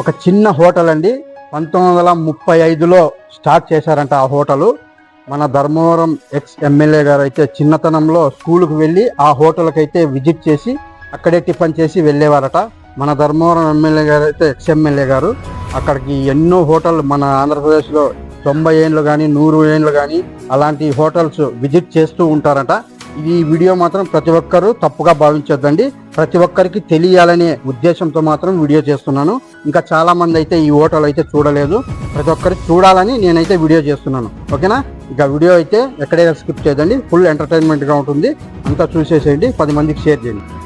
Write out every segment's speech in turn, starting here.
ఒక చిన్న హోటల్ అండి. పంతొమ్మిది వందల ముప్పై ఐదులో స్టార్ట్ చేశారంట ఆ హోటల్. మన ధర్మవరం ఎక్స్ ఎమ్మెల్యే గారు అయితే చిన్నతనంలో స్కూల్కి వెళ్ళి ఆ హోటల్కి అయితే విజిట్ చేసి అక్కడే టిఫిన్ చేసి వెళ్ళేవారట. మన ధర్మవరం ఎమ్మెల్యే గారు అయితే ఎక్స్ ఎమ్మెల్యే గారు. అక్కడికి ఎన్నో హోటల్ మన ఆంధ్రప్రదేశ్లో తొంభై ఏళ్ళు కానీ నూరు ఏళ్ళు కానీ అలాంటి హోటల్స్ విజిట్ చేస్తూ ఉంటారట. ఈ వీడియో మాత్రం ప్రతి ఒక్కరూ తప్పుగా భావించొద్దండి. ప్రతి ఒక్కరికి తెలియాలనే ఉద్దేశంతో మాత్రం వీడియో చేస్తున్నాను. ఇంకా చాలా మంది అయితే ఈ హోటల్ అయితే చూడలేదు. ప్రతి ఒక్కరికి చూడాలని నేనైతే వీడియో చేస్తున్నాను. ఓకేనా? ఇక వీడియో అయితే ఎక్కడైనా స్కిప్ చేయదండి ఫుల్ ఎంటర్టైన్మెంట్గా ఉంటుంది. అంతా చూసేసేయండి. పది మందికి షేర్ చేయండి.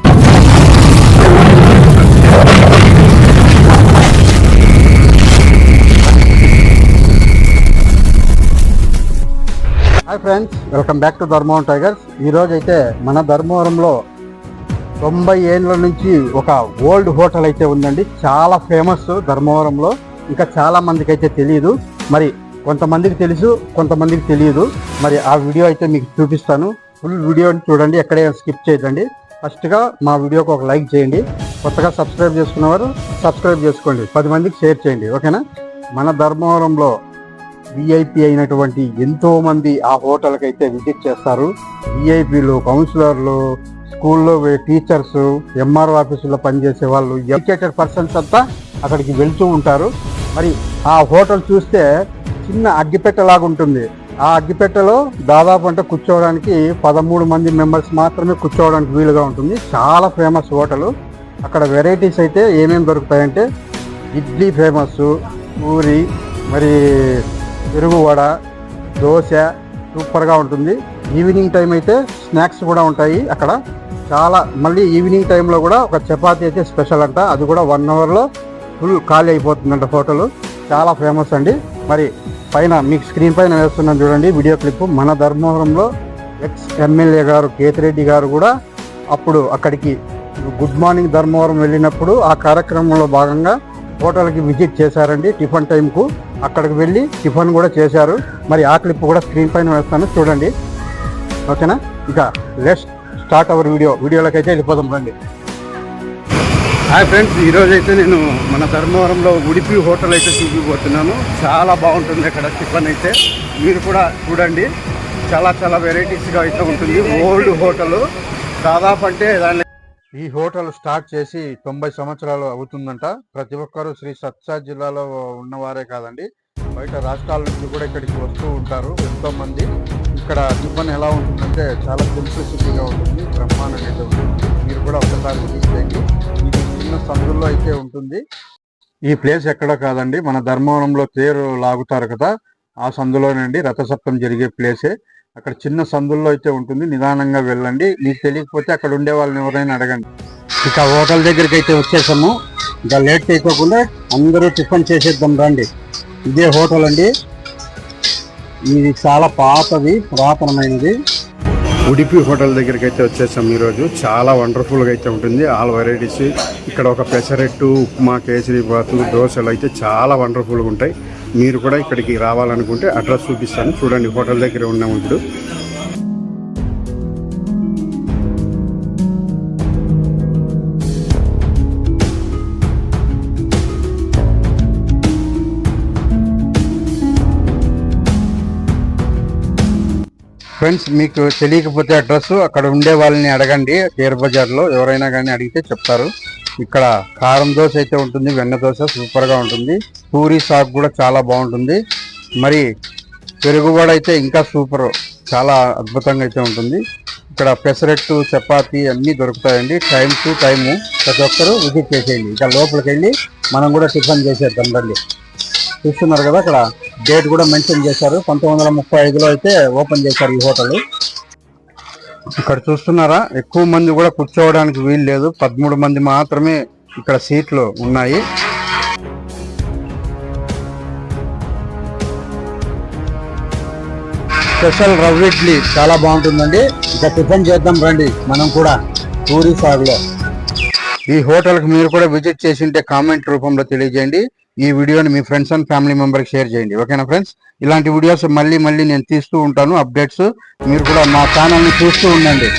Hi friends welcome back to Dharmavaram tigers ఈరోజు అయితే మన ధర్మవరంలో తొంభై ఏళ్ళ నుంచి ఒక ఓల్డ్ హోటల్ అయితే ఉందండి. చాలా ఫేమస్ ధర్మవరంలో. ఇంకా చాలా మందికి అయితే తెలియదు మరి కొంతమందికి తెలుసు కొంతమందికి తెలియదు మరి ఆ వీడియో అయితే మీకు చూపిస్తాను. ఫుల్ వీడియోని చూడండి ఎక్కడే స్కిప్ చేయదండి ఫస్ట్గా మా వీడియోకి ఒక లైక్ చేయండి. కొత్తగా సబ్స్క్రైబ్ చేసుకున్నవారు సబ్స్క్రైబ్ చేసుకోండి. పది మందికి షేర్ చేయండి. ఓకేనా? మన ధర్మవరంలో విఐపి అయినటువంటి ఎంతో మంది ఆ హోటల్కి అయితే విజిట్ చేస్తారు. విఐపిలు కౌన్సిలర్లు స్కూల్లో టీచర్స్ ఎంఆర్ఓ ఆఫీసులో పనిచేసే వాళ్ళు ఎడ్యుకేటెడ్ పర్సన్స్ అంతా అక్కడికి వెళ్తూ ఉంటారు. మరి ఆ హోటల్ చూస్తే చిన్న అగ్గిపెట్టెలాగా ఉంటుంది. ఆ అగ్గిపెట్టెలో దాదాపు అంటే కూర్చోవడానికి పదమూడు మంది మెంబర్స్ మాత్రమే కూర్చోవడానికి వీలుగా ఉంటుంది. చాలా ఫేమస్ హోటల్. అక్కడ వెరైటీస్ అయితే ఏమేమి దొరుకుతాయంటే ఇడ్లీ ఫేమస్ పూరి మరి పెరుగు వడ దోశ సూపర్గా ఉంటుంది. ఈవినింగ్ టైం అయితే స్నాక్స్ కూడా ఉంటాయి అక్కడ. చాలా మళ్ళీ ఈవినింగ్ టైంలో కూడా ఒక చపాతీ అయితే స్పెషల్ అంట. అది కూడా వన్ అవర్లో ఫుల్ ఖాళీ అయిపోతుందంట హోటల్. చాలా ఫేమస్ అండి. మరి పైన మీకు స్క్రీన్ పైన వేస్తున్నాను చూడండి వీడియో క్లిప్. మన ధర్మవరంలో ఎక్స్ ఎమ్మెల్యే గారు కేతిరెడ్డి గారు కూడా అప్పుడు అక్కడికి గుడ్ మార్నింగ్ ధర్మవరం వెళ్ళినప్పుడు ఆ కార్యక్రమంలో భాగంగా హోటల్కి విజిట్ చేశారండి టిఫిన్ టైంకు. అక్కడికి వెళ్ళి టిఫిన్ కూడా చేశారు. మరి ఆ క్లిప్ కూడా స్క్రీన్ పైన వేస్తాను చూడండి. ఓకేనా? ఇక లెట్స్ స్టార్ట్ అవర్ వీడియో వీడియోలోకి అయితే వెళ్ళిపోదాం రండి. హాయ్ ఫ్రెండ్స్ ఈరోజు అయితే నేను మన ధర్మవరంలో ఉడిపి హోటల్ అయితే చూపిపోతున్నాను. చాలా బాగుంటుంది అక్కడ టిఫిన్ అయితే. మీరు కూడా చూడండి. చాలా చాలా వెరైటీస్గా అయితే ఉంటుంది. Old hotel. దాదాపు అంటే దాని ఈ హోటల్ స్టార్ట్ చేసి తొంభై సంవత్సరాలు అవుతుందంట. ప్రతి ఒక్కరూ శ్రీ సత్సా జిల్లాలో ఉన్నవారే కాదండి. బయట రాష్ట్రాల నుంచి కూడా ఇక్కడికి వస్తూ ఉంటారు ఎంతో మంది ఇక్కడ టిఫిన్ ఎలా ఉంటుందంటే చాలా సింప్లిసిటీగా ఉంటుంది బ్రహ్మాండం అయితే ఉంటుంది. మీరు కూడా ఒకసారి విజిట్ ఇది చిన్న సందుల్లో అయితే ఉంటుంది. ఈ ప్లేస్ ఎక్కడ కాదండి. మన ధర్మవరంలో తేరు లాగుతారు కదా. ఆ సందులోనండి రథసప్తం జరిగే ప్లేసే అక్కడ చిన్న సందుల్లో అయితే ఉంటుంది. నిదానంగా వెళ్ళండి. మీకు తెలియకపోతే అక్కడ ఉండే వాళ్ళని ఎవరైనా అడగండి. ఇక హోటల్ దగ్గరికి అయితే వచ్చేసాము. ఇంకా లేట్ చేయకోకుండా అందరూ టిఫిన్ చేసేద్దాం రండి. ఇదే హోటల్ అండి. ఇది చాలా పాతది పురాతనమైనది. ఉడిపి హోటల్ దగ్గరికి అయితే వచ్చేసాం ఈరోజు. చాలా వండర్ఫుల్గా అయితే ఉంటుంది. ఆల్ వెరైటీస్ ఇక్కడ ఒక పెసరెట్టు ఉప్మా కేసరి బాతు దోశలు అయితే చాలా వండర్ఫుల్గా ఉంటాయి. మీరు కూడా ఇక్కడికి రావాలనుకుంటే అడ్రస్ చూపిస్తాను. చూడండి హోటల్ దగ్గర ఉన్నాము ఇప్పుడు. ఫ్రెండ్స్ మీకు తెలియకపోతే అడ్రస్ అక్కడ ఉండే వాళ్ళని అడగండి. కేర్ బజార్లో ఎవరైనా కానీ అడిగితే చెప్తారు. ఇక్కడ కారం దోశ అయితే ఉంటుంది వెన్న దోశ సూపర్గా ఉంటుంది. పూరి సాగు కూడా చాలా బాగుంటుంది. మరి పెరుగు అయితే ఇంకా సూపర్ చాలా అద్భుతంగా అయితే ఉంటుంది. ఇక్కడ పెసరెట్టు చపాతి అన్నీ దొరుకుతాయండి. టైం టు టైము ప్రతి ఒక్కరూ విజిట్ చేసేయండి. ఇక లోపలికి వెళ్ళి మనం కూడా టిఫిన్ చేసేద్దాం రండి. చూస్తున్నారు కదా అక్కడ డేట్ కూడా మెన్షన్ చేశారు. పంతొమ్మిది వందల ముప్పై ఐదులో అయితే ఓపెన్ చేశారు ఈ హోటల్. ఇక్కడ చూస్తున్నారా ఎక్కువ మంది కూడా కూర్చోవడానికి వీలు లేదు. పదమూడు మంది మాత్రమే ఇక్కడ సీట్లు ఉన్నాయి. స్పెషల్ రవ్వ ఇడ్లీ చాలా బాగుంటుందండి. ఇక టిఫిన్ చేద్దాం రండి మనం కూడా పూరి సాగులో. ఈ హోటల్కి మీరు కూడా విజిట్ చేసి ఉంటే కామెంట్ రూపంలో తెలియజేయండి. ఈ వీడియోని మీ ఫ్రెండ్స్ అండ్ ఫ్యామిలీ మెంబర్కి షేర్ చేయండి. ఓకేనా ఫ్రెండ్స్? ఇలాంటి వీడియోస్ మళ్ళీ మళ్ళీ నేను తీస్తూ ఉంటాను. అప్డేట్స్ మీరు కూడా మా ఛానల్ని చూస్తూ ఉండండి.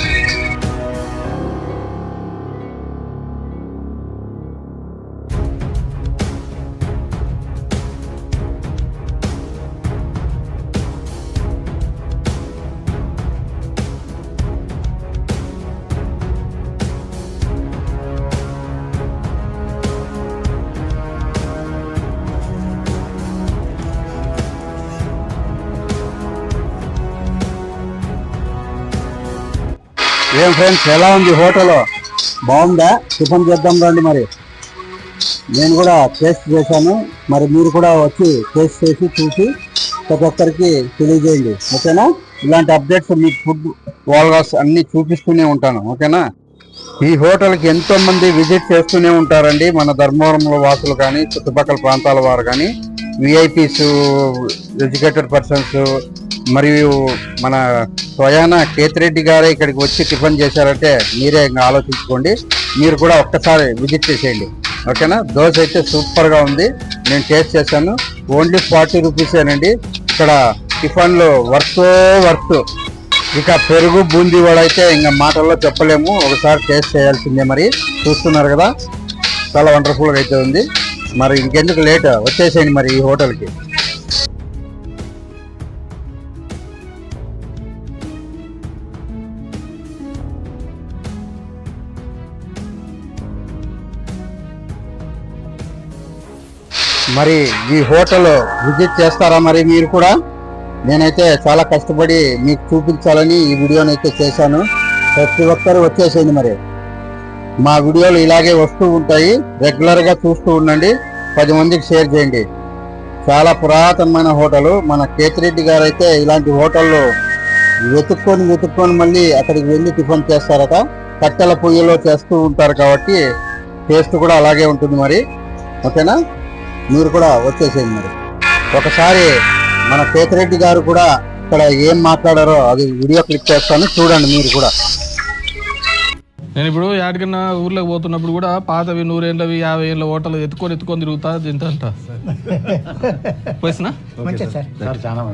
ఏం ఫ్రెండ్స్ ఎలా ఉంది హోటల్? బాగుందా? టిఫిన్ చేద్దాం రండి మరి. నేను కూడా టేస్ట్ చేశాను. మరి మీరు కూడా వచ్చి టేస్ట్ చేసి చూసి ప్రతి ఒక్కరికి తెలియజేయండి. ఓకేనా? ఇలాంటి అప్డేట్స్ మీకు ఫుడ్ వాల్గాస్ అన్నీ చూపిస్తూనే ఉంటాను. ఓకేనా? ఈ హోటల్కి ఎంతో మంది విజిట్ చేస్తూనే ఉంటారండి. మన ధర్మవరంలో వాసులు కానీ చుట్టుపక్కల ప్రాంతాల వారు కానీ విఐపీస్ ఎడ్యుకేటెడ్ పర్సన్స్ మరియు మన స్వయాన కేతిరెడ్డి గారే ఇక్కడికి వచ్చి టిఫిన్ చేశారంటే మీరే ఇంకా ఆలోచించుకోండి. మీరు కూడా ఒక్కసారి విజిట్ చేసేయండి. ఓకేనా? దోశ అయితే సూపర్గా ఉంది. నేను టేస్ట్ చేశాను. ఓన్లీ ఫార్టీ రూపీసేనండి ఇక్కడ టిఫిన్లో వర్త్ వర్త్. ఇక పెరుగు బూందీ వడ అయితే ఇంకా మాటల్లో చెప్పలేము. ఒకసారి టేస్ట్ చేయాల్సిందే మరి. చూస్తున్నారు కదా? చాలా వండర్ఫుల్గా అయితే ఉంది. మరి ఇంకెందుకు లేట్? వచ్చేసేయండి మరి ఈ హోటల్కి. మరి ఈ హోటల్ విజిట్ చేస్తారా మరి మీరు కూడా? నేనైతే చాలా కష్టపడి మీకు చూపించాలని ఈ వీడియోని అయితే చేశాను. ప్రతి ఒక్కరు వచ్చేసేయండి మరి. మా వీడియోలు ఇలాగే వస్తూ ఉంటాయి. రెగ్యులర్గా చూస్తూ ఉండండి. పది మందికి షేర్ చేయండి. చాలా పురాతనమైన హోటలు. మన కేతిరెడ్డి గారు అయితే ఇలాంటి హోటల్లో వెతుక్కొని వెతుక్కొని మళ్ళీ అక్కడికి వెళ్ళి టిఫిన్ చేస్తారట. కట్టెల పొయ్యిలో చేస్తూ ఉంటారు కాబట్టి టేస్ట్ కూడా అలాగే ఉంటుంది మరి. ఓకేనా? మీరు కూడా వచ్చేసేయండి మరి. ఒకసారి మన కేతిరెడ్డి గారు కూడా ఇక్కడ ఏం మాట్లాడారో అది వీడియో క్లిక్ చేస్తాను. చూడండి మీరు కూడా. నేను ఇప్పుడు యాడికన్నా ఊర్లోకి పోతున్నప్పుడు కూడా పాతవి నూరేళ్ళవి యాభై ఏళ్ళ హోటల్ ఎత్తుకొని ఎత్తుకొని తిరుగుతా తింటా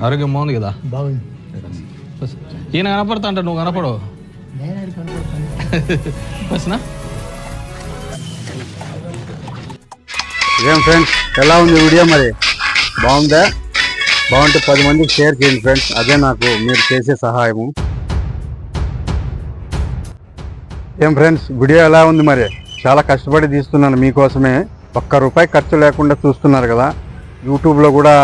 ఆరోగ్యం బాగుంది. కదా. ఈయన కనపడతా అంట నువ్వు కనపడవు పోసినా ఏం ఫ్రెండ్స్ ఎలా ఉంది వీడియో మరి? బాగుందా? బాగుంటే పది మందికి షేర్ చేయండి ఫ్రెండ్స్ అదే నాకు మీరు చేసే సహాయము. ఏం ఫ్రెండ్స్ వీడియో ఎలా ఉంది మరి? చాలా కష్టపడి తీస్తున్నాను మీకోసమే. ఒక్క రూపాయి ఖర్చు లేకుండా చూస్తున్నారు కదా. యూట్యూబ్లో కూడా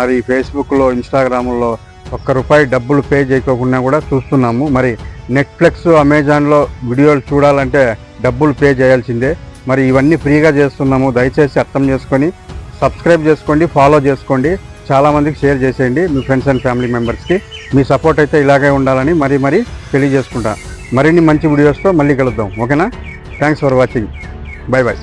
మరి ఫేస్బుక్లో ఇన్స్టాగ్రామ్లో ఒక్క రూపాయి డబ్బులు పే చేయకోకుండా కూడా చూస్తున్నాము. మరి నెట్ఫ్లిక్స్ అమెజాన్లో వీడియోలు చూడాలంటే డబ్బులు పే చేయాల్సిందే. మరి ఇవన్నీ ఫ్రీగా చేస్తున్నాము. దయచేసి అర్థం చేసుకొని సబ్స్క్రైబ్ చేసుకోండి ఫాలో చేసుకోండి. చాలామందికి షేర్ చేసేయండి మీ ఫ్రెండ్స్ అండ్ ఫ్యామిలీ మెంబర్స్కి. మీ సపోర్ట్ అయితే ఇలాగే ఉండాలని మరీ మరీ తెలియజేసుకుంటా. మరిన్ని మంచి వీడియోస్తో మళ్ళీ కలుద్దాం. ఓకేనా? Thanks for watching. Bye bye